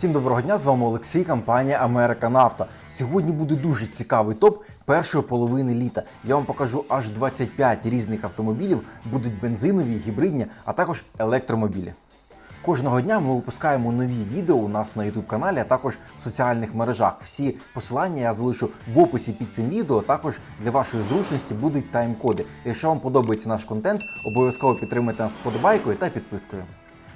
Всім доброго дня, з вами Олексій, компанія American Auto. Сьогодні буде дуже цікавий топ першої половини літа. Я вам покажу аж 25 різних автомобілів, будуть бензинові, гібридні, а також електромобілі. Кожного дня ми випускаємо нові відео у нас на YouTube каналі, а також в соціальних мережах. Всі посилання я залишу в описі під цим відео. Також для вашої зручності будуть тайм-коди. Якщо вам подобається наш контент, обов'язково підтримайте нас вподобайкою та підпискою.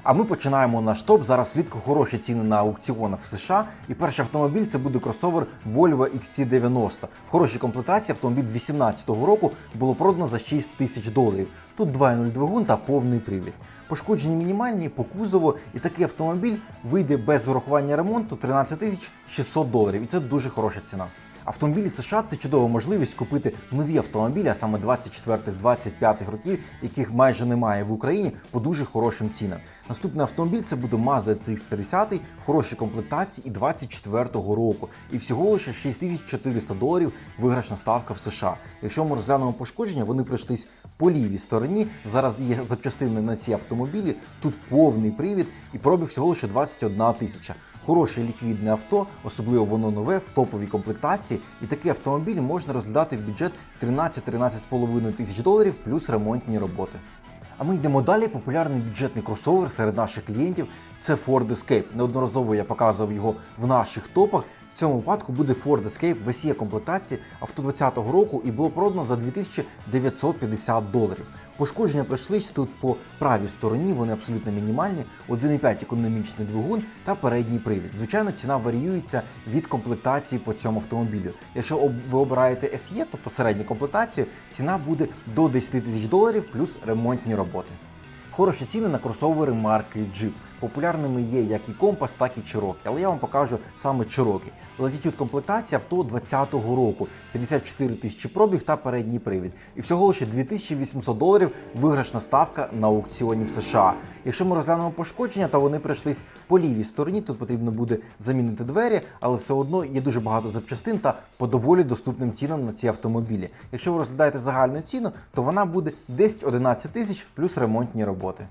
А ми починаємо наш топ. Зараз влітку хороші ціни на аукціонах в США. І перший автомобіль це буде кросовер Volvo XC90. В хорошій комплектації автомобіль 2018 року було продано за 6 тисяч доларів. Тут 2.0 двигун та повний привід. Пошкоджені мінімальні по кузову, і такий автомобіль вийде без урахування ремонту 13 тисяч 600 доларів. І це дуже хороша ціна. Автомобілі США це чудова можливість купити нові автомобілі, а саме 24-25 років, яких майже немає в Україні по дуже хорошим цінам. Наступний автомобіль це буде Mazda CX-50 в хорошій комплектації і 24-го року. І всього лише 6400 доларів виграшна ставка в США. Якщо ми розглянемо пошкодження, вони прийшлись по лівій стороні. Зараз є запчастини на ці автомобілі. Тут повний привід і пробіг всього лише 21 тисяча. Хороше ліквідне авто, особливо воно нове в топовій комплектації, і такий автомобіль можна розглядати в бюджет 13-13,5 тисяч доларів плюс ремонтні роботи. А ми йдемо далі. Популярний бюджетний кросовер серед наших клієнтів це Ford Escape. Неодноразово я показував його в наших топах. Цьому випадку буде Ford Escape в SE комплектації авто 2020 року і було продано за 2950 доларів. Пошкодження пройшлись тут по правій стороні, вони абсолютно мінімальні, 1,5 економічний двигун та передній привід. Звичайно, ціна варіюється від комплектації по цьому автомобілю. Якщо ви обираєте SE, тобто середню комплектацію, ціна буде до 10 тисяч доларів плюс ремонтні роботи. Хороші ціни на кросовери марки Jeep. Популярними є як і Compass, так і Cherokee. Але я вам покажу саме Cherokee. Latitude комплектація авто 2020 року, 54 тисячі пробіг та передній привід. І всього лише 2800 доларів виграшна ставка на аукціоні в США. Якщо ми розглянемо пошкодження, то вони прийшлись по лівій стороні. Тут потрібно буде замінити двері, але все одно є дуже багато запчастин та по доволі доступним цінам на ці автомобілі. Якщо ви розглядаєте загальну ціну, то вона буде 10-11 тисяч плюс ремонтні роботи.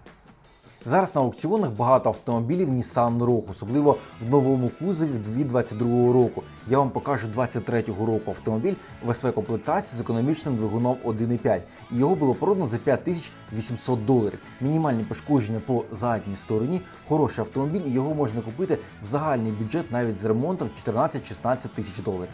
Зараз на аукціонах багато автомобілів Nissan Rogue, особливо в новому кузові 2022 року. Я вам покажу 23-го року автомобіль в СВ комплектації з економічним двигуном 1.5. І його було продано за 5800 доларів. Мінімальні пошкодження по задній стороні, хороший автомобіль, і його можна купити в загальний бюджет навіть з ремонтом 14-16 тисяч доларів.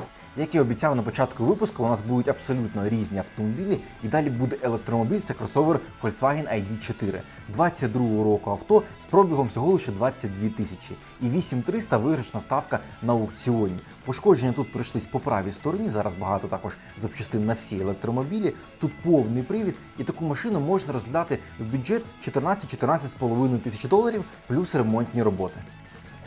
Як і обіцяв на початку випуску, у нас будуть абсолютно різні автомобілі, і далі буде електромобіль, це кросовер Volkswagen ID4. 22 року авто з пробігом всього лише 22 тисячі і 8300 виграшна ставка на аукціоні. Пошкодження тут прийшлись по правій стороні. Зараз багато також запчастин на всі електромобілі. Тут повний привід, і таку машину можна розглядати в бюджет 14-14,5 тисяч доларів плюс ремонтні роботи.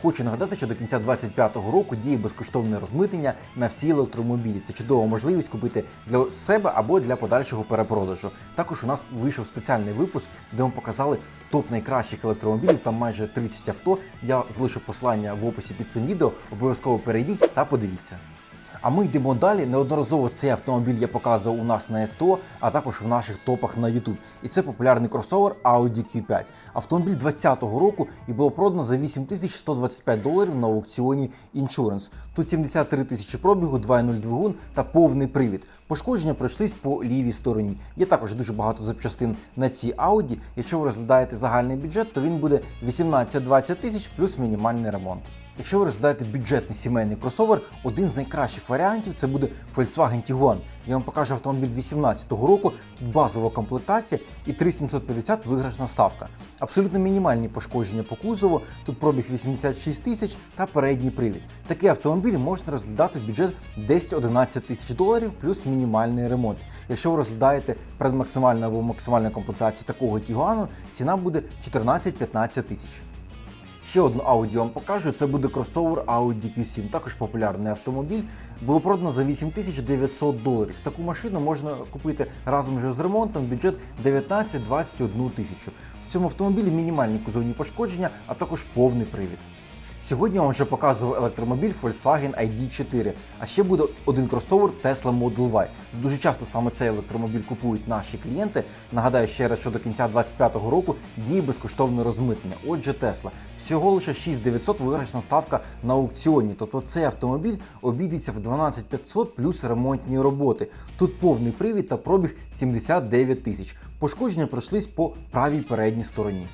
Хочу нагадати, що до кінця 2025 року діє безкоштовне розмитнення на всі електромобілі. Це чудова можливість купити для себе або для подальшого перепродажу. Також у нас вийшов спеціальний випуск, де ми показали топ найкращих електромобілів. Там майже 30 авто. Я залишу послання в описі під цим відео. Обов'язково перейдіть та подивіться. А ми йдемо далі. Неодноразово цей автомобіль я показував у нас на СТО, а також в наших топах на YouTube. І це популярний кросовер Audi Q5. Автомобіль 2020 року і було продано за 8125 доларів на аукціоні Insurance. Тут 73 тисячі пробігу, 2.0 двигун та повний привід. Пошкодження пройшлись по лівій стороні. Є також дуже багато запчастин на цій Audi. Якщо ви розглядаєте загальний бюджет, то він буде 18-20 тисяч плюс мінімальний ремонт. Якщо ви розглядаєте бюджетний сімейний кросовер, один з найкращих варіантів це буде Volkswagen Tiguan. Я вам покажу автомобіль 2018 року, тут базова комплектація і 3750 виграшна ставка. Абсолютно мінімальні пошкодження по кузову, тут пробіг 86 тисяч та передній привід. Такий автомобіль можна розглядати в бюджет 10-11 тисяч доларів плюс мінімальний ремонт. Якщо ви розглядаєте предмаксимальну або максимальну комплектацію такого Тігуану, ціна буде 14-15 тисяч. Ще одну Audi вам покажу. Це буде кросовер Audi Q7, також популярний автомобіль. Було продано за 8900 доларів. Таку машину можна купити разом вже з ремонтом. Бюджет 19-21 тисячу. В цьому автомобілі мінімальні кузовні пошкодження, а також повний привід. Сьогодні я вам вже показував електромобіль Volkswagen ID4, а ще буде один кросовер Tesla Model Y. Дуже часто саме цей електромобіль купують наші клієнти. Нагадаю ще раз, що до кінця 2025 року діє безкоштовне розмитнення. Отже, Tesla. Всього лише 6900 виграшна ставка на аукціоні. Тобто цей автомобіль обійдеться в 12500 плюс ремонтні роботи. Тут повний привід та пробіг 79 тисяч. Пошкодження пройшлись по правій передній стороні.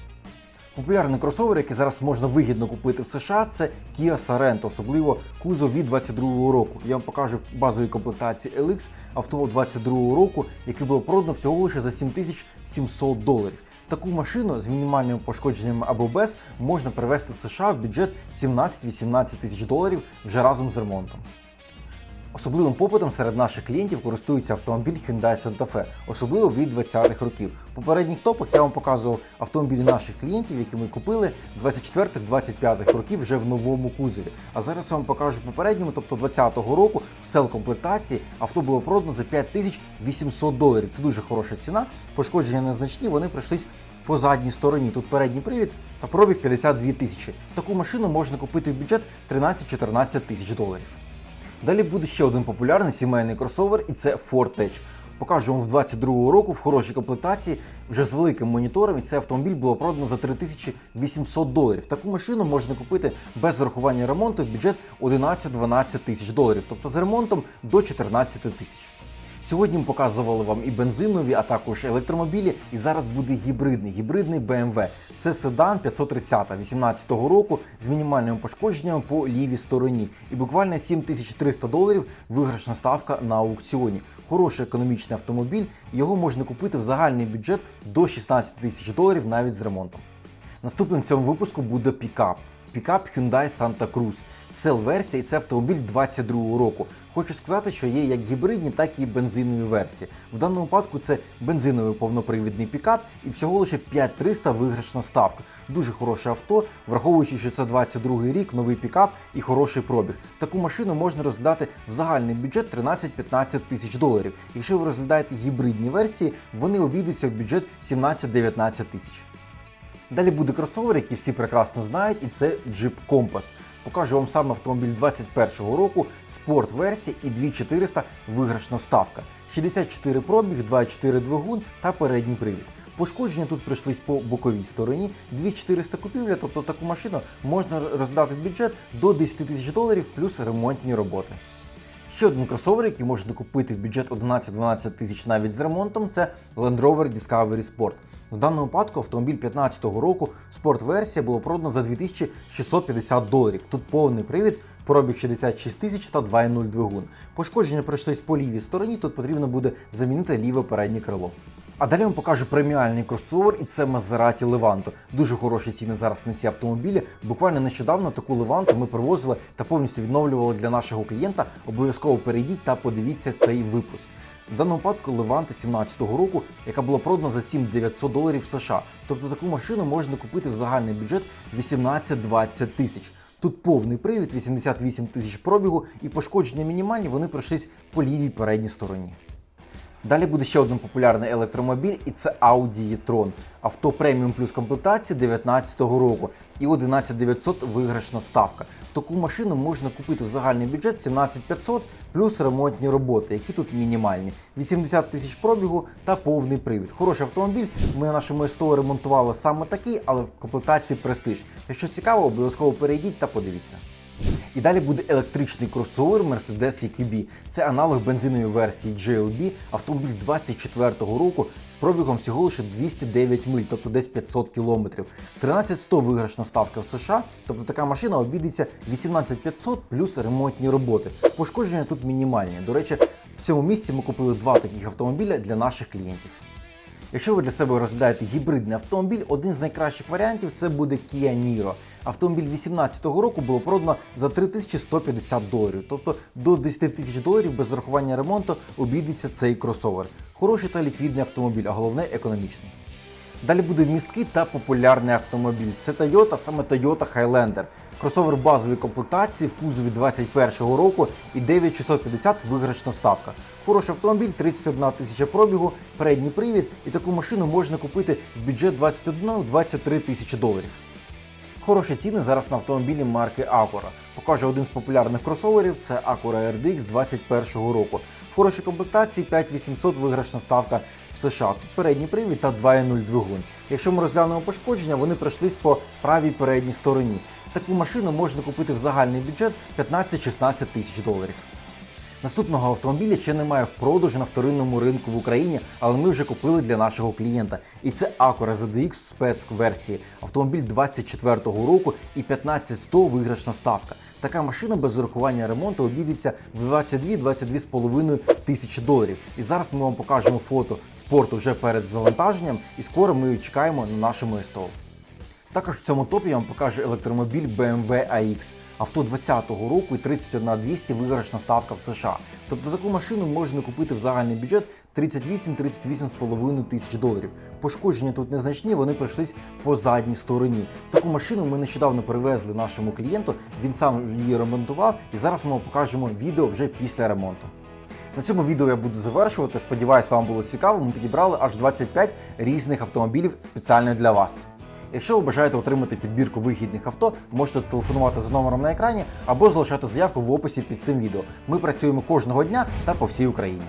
Популярний кросовер, який зараз можна вигідно купити в США, це Kia Sorento, особливо кузов від 22-го року. Я вам покажу в базовій комплектації LX авто 22-го року, яке було продано всього лише за 7700 доларів. Таку машину з мінімальними пошкодженнями або без можна привезти в США в бюджет 17-18 тисяч доларів вже разом з ремонтом. Особливим попитом серед наших клієнтів користується автомобіль Hyundai Santa Fe, особливо від 20-х років. В попередніх топах я вам показував автомобілі наших клієнтів, які ми купили 24-25 років вже в новому кузові. А зараз я вам покажу попередньому, тобто 20-го року, в сел комплектації авто було продано за 5800 доларів. Це дуже хороша ціна. Пошкодження незначні, вони пройшлись по задній стороні. Тут передній привід та пробіг 52 тисячі. Таку машину можна купити в бюджет 13-14 тисяч доларів. Далі буде ще один популярний сімейний кросовер, і це Fortech. Покажу вам в 22-го року в хорошій комплектації вже з великим монітором. І цей автомобіль було продано за 3800 доларів. Таку машину можна купити без зарахування ремонту в бюджет 11-12 тисяч доларів, тобто з ремонтом до 14 тисяч. Сьогодні ми показували вам і бензинові, а також електромобілі. І зараз буде гібридний, гібридний BMW. Це седан 530 18 року з мінімальними пошкодженнями по лівій стороні. І буквально 7300 доларів виграшна ставка на аукціоні. Хороший економічний автомобіль. Його можна купити в загальний бюджет до 16 тисяч доларів навіть з ремонтом. Наступним в цьому випуску буде пікап. Пікап Hyundai Santa Cruz. Сел-версія і це автомобіль 22-го року. Хочу сказати, що є як гібридні, так і бензинові версії. В даному випадку це бензиновий повнопривідний пікап і всього лише 5300 виграшна ставка. Дуже хороше авто, враховуючи, що це 22-й рік, новий пікап і хороший пробіг. Таку машину можна розглядати в загальний бюджет 13-15 тисяч доларів. Якщо ви розглядаєте гібридні версії, вони обійдуться в бюджет 17-19 тисяч. Далі буде кросовер, який всі прекрасно знають, і це Jeep Compass. Покажу вам саме автомобіль 21-го року, спорт версія і 2400 виграшна ставка. 64 пробіг, 2.4 двигун та передній привід. Пошкодження тут прийшлись по боковій стороні. 2400 купівля, тобто таку машину можна роздати в бюджет до 10 тисяч доларів плюс ремонтні роботи. Ще один кросовер, який можна купити в бюджет 11-12 тисяч навіть з ремонтом, це Land Rover Discovery Sport. В даному випадку автомобіль 2015 року спорт-версія було продано за 2650 доларів. Тут повний привід, пробіг 66 тисяч та 2.0 двигун. Пошкодження пройшлись по лівій стороні, тут потрібно буде замінити ліве переднє крило. А далі вам покажу преміальний кросовер, і це Maserati Levanto. Дуже хороші ціни зараз на ці автомобілі. Буквально нещодавно таку Levanto ми привозили та повністю відновлювали для нашого клієнта. Обов'язково перейдіть та подивіться цей випуск. В даному випадку Леванти 17-го року, яка була продана за 7900 доларів США. Тобто таку машину можна купити в загальний бюджет 18-20 тисяч. Тут повний привід, 88 тисяч пробігу і пошкодження мінімальні, вони пройшлись по лівій передній стороні. Далі буде ще один популярний електромобіль, і це Audi e-tron. Авто преміум плюс комплектації 2019 року і 11900 виграшна ставка. Таку машину можна купити в загальний бюджет 17500 плюс ремонтні роботи, які тут мінімальні. 80 тисяч пробігу та повний привід. Хороший автомобіль. Ми на нашому СТО ремонтували саме такий, але в комплектації престиж. Якщо цікаво, обов'язково перейдіть та подивіться. І далі буде електричний кросовер Mercedes EQB. Це аналог бензинової версії GLB, автомобіль 24-го року пробігом всього лише 209 миль, тобто десь 500 кілометрів. 13100 виграшна ставка в США, тобто така машина обійдеться 18500 плюс ремонтні роботи. Пошкодження тут мінімальні. До речі, в цьому місці ми купили два таких автомобіля для наших клієнтів. Якщо ви для себе розглядаєте гібридний автомобіль, один з найкращих варіантів це буде Kia Niro. Автомобіль 2018 року було продано за 3150 доларів, тобто до 10 тисяч доларів без зарахування ремонту обійдеться цей кросовер. Хороший та ліквідний автомобіль, а головне економічний. Далі буде місткий та популярний автомобіль. Це Toyota, саме Toyota Highlander. Кросовер базовій комплектації в кузові 21-го року і 9650 виграшна ставка. Хороший автомобіль, 31 тисяча пробігу, передній привід, і таку машину можна купити в бюджет 21-23 тисячі доларів. Хороші ціни зараз на автомобілі марки Acura. Покаже один з популярних кросоверів це Acura RDX 21 року. В хорошій комплектації 5800 виграшна ставка в США. Тут передній привід та 2.0 двигун. Якщо ми розглянемо пошкодження, вони пройшлись по правій передній стороні. Таку машину можна купити в загальний бюджет 15-16 тисяч доларів. Наступного автомобіля ще немає в продажу на вторинному ринку в Україні, але ми вже купили для нашого клієнта. І це Acura ZDX спецверсії. Автомобіль 24-го року і 15100 виграшна ставка. Така машина без урахування ремонту обійдеться в 22-22,5 тисячі доларів. І зараз ми вам покажемо фото спорту вже перед завантаженням, і скоро ми чекаємо на нашому СТО. Також в цьому топі я вам покажу електромобіль BMW iX. Авто 20-го року і 31200 виграшна ставка в США. Тобто таку машину можна купити в загальний бюджет 38-38,5 тисяч доларів. Пошкодження тут незначні, вони пройшлись по задній стороні. Таку машину ми нещодавно привезли нашому клієнту, він сам її ремонтував, і зараз ми вам покажемо відео вже після ремонту. На цьому відео я буду завершувати. Сподіваюсь, вам було цікаво. Ми підібрали аж 25 різних автомобілів спеціально для вас. Якщо ви бажаєте отримати підбірку вигідних авто, можете телефонувати за номером на екрані або залишати заявку в описі під цим відео. Ми працюємо кожного дня та по всій Україні.